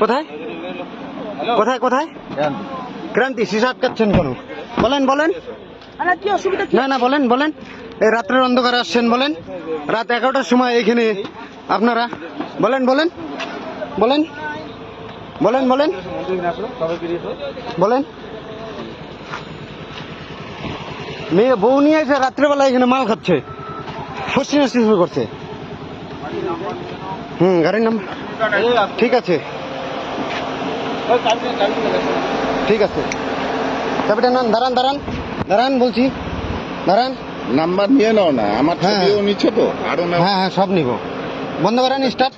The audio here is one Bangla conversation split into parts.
কোথায়? কোথায় কোথায়? ক্রান্তি শিশা আটকাচ্ছেন কেন বলেন বলেন। আরে কি অসুবিধা কি? না না বলেন বলেন। এই রাত্রের অন্ধকারে আসছেন বলেন। রাত এগারোটার সময় এখানে আপনারা। বলেন বলেন। বলেন। বলেন বলেন। বলেন। মেয়ে বউ নিয়ে এসে রাত্রেবেলা এখানে মাল খাচ্ছে। ফসি নসি শুরু করছে। হুম গাড়ির নাম ঠিক আছে। ঠিক আছে। চাবিটা নান দাঁড়ান দাঁড়ান। দাঁড়ান বলছি। দাঁড়ান। নাম্বার নিয়ে নাও না আমার হ্যাঁ। ছবিও নিচ্ছে তো আরও নাও। হ্যাঁ হ্যাঁ সব নিব। বন্ধ করেন স্টার্ট।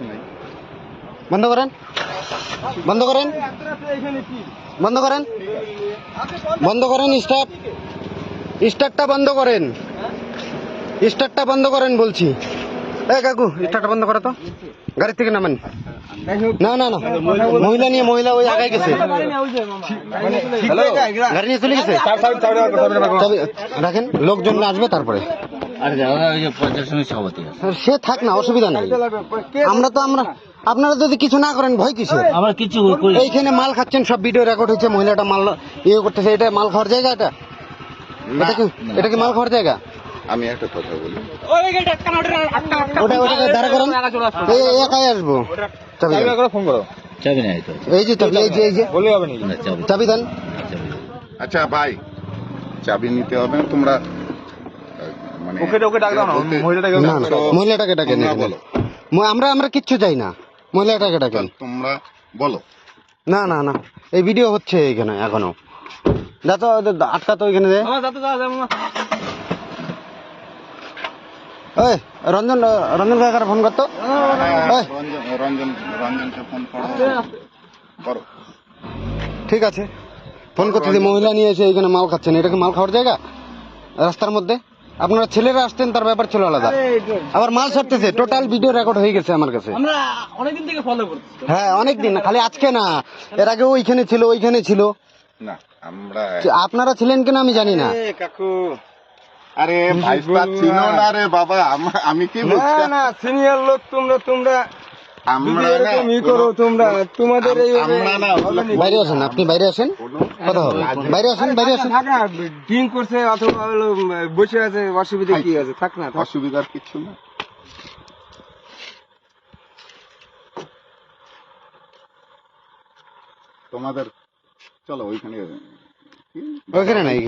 বন্ধ করেন। বন্ধ করেন। বন্ধ করেন। বন্ধ করেন স্টার্ট। স্টার্টটা বন্ধ করেন। স্টার্টটা বন্ধ করেন বলছি। এ কাকু স্টার্টটা বন্ধ করো তো। গাড়ি থেকে নামেন। না না না। মহিলা নিয়ে মহিলা ওই আগায় গেছে। গাড়ি নিয়ে চলে গেছে? রাখেন লোকজন আসবে তারপরে। সে থাক না অসুবিধা নেই। আমরা তো আমরা আপনারা যদি কিছু না করেন ভয় কিসে আমরা কিছু এইখানে মাল খাচ্ছেন সব ভিডিও রেকর্ড হচ্ছে মহিলাটা মাল ইয়ে করতেছে এটা মাল খাওয়ার জায়গা এটা? এটা কি এটা কি মাল খাওয়ার জায়গা? আমি একটা কথা বলি। ওটা ওটাকে দাঁড়া করেন। একাই আসব। চাবি দেন। চাবি নাই তো। এই যে চাবি এই যে এই যে। না, চাবি চাবি দেন। আচ্ছা ভাই চাবি নিতে হবে না তোমরা মানে না না মহিলাটাকে ডাকেন তোমরা বলো। আমরা আমরা কিচ্ছু চাই না। মহিলাটাকে ডাকেন। তোমরা বলো। না না না এই ভিডিও হচ্ছে এখানে এখনও। যা তো আটকা তো এখানে ওই রঞ্জন রঞ্জন কাকার ফোন করতো? রঞ্জন রঞ্জন রঞ্জনকে ফোন করো। ঠিক আছে। ফোন করতেছি মহিলা নিয়ে এসে এখানে মাল খাচ্ছেন এটা কি মাল খাওয়ার জায়গা? রাস্তার মধ্যে? আপনারা ছেলেরা আসতেন তার ব্যাপার ছিল আলাদা। আবার মাল ছাড়তেছে টোটাল ভিডিও রেকর্ড হয়ে গেছে আমার কাছে। আমরা অনেকদিন থেকে ফলো হ্যাঁ অনেক দিন খালি আজকে না। এর আগে ওইখানে ছিল ওইখানে ছিল। না আমরা আপনারা ছিলেন কিনা আমি জানি না। কাকু। আরে ভাইস্তা চিনো না রে বাবা আমি কি বলছি না সিনিয়র লোক তোমরা তোমরা। আমরা করো তোমরা তোমাদের এই আমরা না ওগুলো বাইরে আসেন আপনি বাইরে আসেন কথা হবে। বাইরে আসেন বাইরে আসেন। থাক না ড্রিঙ্ক করছে অথবা বসে আছে অসুবিধা কি আছে? থাক না অসুবিধার কিছু না। তোমাদের চলো ওইখানে ওইখানে নাই